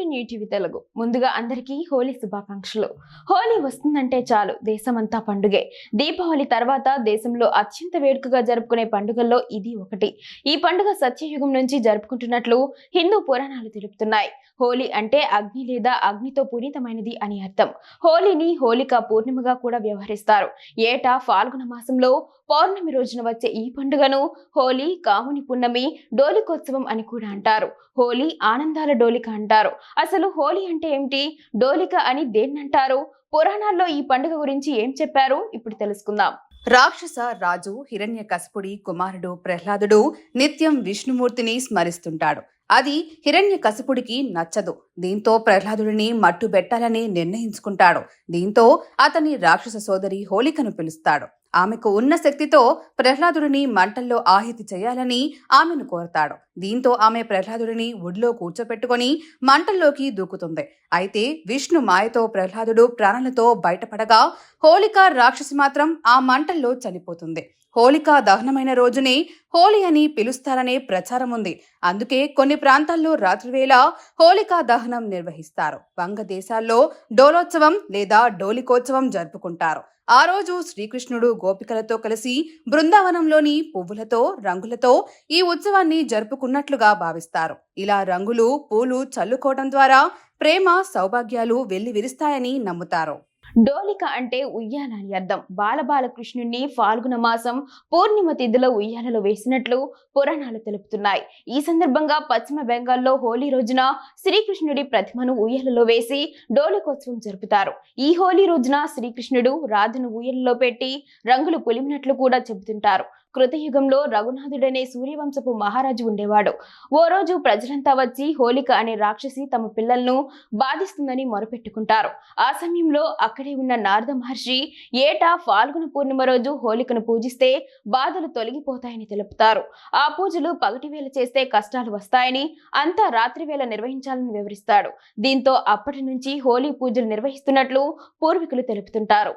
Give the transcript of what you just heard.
To TV Telugu. ముందుగా అందరికీ హోలీ శుభాకాంక్షలు. హోలీ వస్తుందంటే చాలు దేశమంతా పండుగే. దీపావళి తర్వాత దేశంలో అత్యంత వేడుకగా జరుపుకునే పండుగల్లో ఇది ఒకటి. ఈ పండుగ సత్యయుగం నుంచి జరుపుకుంటున్నట్లు హిందూ పురాణాలు తెలుపుతున్నాయి. హోలీ అంటే అగ్ని లేదా అగ్నితో పూరితమైనది అని అర్థం. హోలీని హోలిక పూర్ణిమగా కూడా వ్యవహరిస్తారు. ఏటా ఫాల్గుణ మాసంలో పౌర్ణమి రోజున వచ్చే ఈ పండుగను హోలీ కాముని పున్నమి డోలికోత్సవం అని కూడా అంటారు. హోలీ ఆనందాల డోలిక అంటారు. అసలు హోలీ అంటే ఏమిటి? డోలిక అని దేన్నంటారు? పురాణాల్లో ఈ పండుగ గురించి ఏం చెప్పారు? ఇప్పుడు తెలుసుకుందాం. రాక్షస రాజు హిరణ్య కసుపుడి కుమారుడు ప్రహ్లాదుడు నిత్యం విష్ణుమూర్తిని స్మరిస్తుంటాడు. అది హిరణ్య హిరణ్యకశపుడికి నచ్చదు. దీంతో ప్రహ్లాదుడిని మట్టు పెట్టాలని నిర్ణయించుకుంటాడు. దీంతో అతని రాక్షస సోదరి హోలికను పిలుస్తాడు. ఆమెకు ఉన్న శక్తితో ప్రహ్లాదుడిని మంటల్లో ఆహితి చేయాలని ఆమెను కోరతాడు. దీంతో ఆమె ప్రహ్లాదుడిని ఒడిలో కూర్చోపెట్టుకొని మంటల్లోకి దూకుతుంది. అయితే విష్ణు మాయతో ప్రహ్లాదుడు ప్రాణాలతో బయటపడగా హోళిక రాక్షసి మాత్రం ఆ మంటల్లో చనిపోతుంది. హోళికా దహనమైన రోజునే హోళీ అని పిలుస్తారనే ప్రచారం ఉంది. అందుకే కొన్ని ప్రాంతాల్లో రాత్రివేళ హోళికా దహనం నిర్వహిస్తారు. వంగదేశాల్లో డోలోత్సవం లేదా డోలికోత్సవం జరుపుకుంటారు. ఆ రోజు శ్రీకృష్ణుడు గోపికలతో కలిసి బృందావనంలోని పువ్వులతో రంగులతో ఈ ఉత్సవాన్ని ఉన్నట్లుగా భావిస్తారు. ఇలా రంగులు పూలు చల్లుకోవడం ద్వారా ప్రేమ సౌభాగ్యాలు వెళ్ళి విరుస్తాయని నమ్ముతారు. డోలిక అంటే ఉయ్యాల అని అర్థం. బాలబాలకృష్ణుణ్ణి ఫాల్గుణ మాసం పూర్ణిమ తిథిలో ఉయ్యాలలో వేసినట్లు పురాణాలు తెలుపుతున్నాయి. ఈ సందర్భంగా పశ్చిమ బెంగాల్లో హోలీ రోజున శ్రీకృష్ణుడి ప్రతిమను ఉయ్యాలలో వేసి డోలికోత్సవం జరుపుతారు. ఈ హోలీ రోజున శ్రీకృష్ణుడు రాధను ఉయ్యలలో పెట్టి రంగులు పులిమినట్లు కూడా చెబుతుంటారు. కృతయుగంలో రఘునాథుడనే సూర్యవంశపు మహారాజు ఉండేవాడు. ఓ రోజు ప్రజలంతా వచ్చి హోలిక అనే రాక్షసి తమ పిల్లలను బాధిస్తుందని మొరపెట్టుకుంటారు. ఆ సమయంలో అక్కడే ఉన్న నారద మహర్షి ఏటా ఫాల్గుణ పూర్ణిమ రోజు హోలికను పూజిస్తే బాధలు తొలగిపోతాయని తెలుపుతారు. ఆ పూజలు పగటి వేళ చేస్తే కష్టాలు వస్తాయని అంతా రాత్రి వేళ నిర్వహించాలని వివరిస్తాడు. దీంతో అప్పటి నుంచి హోలీ పూజలు నిర్వహిస్తున్నట్లు పూర్వీకులు తెలుపుతుంటారు.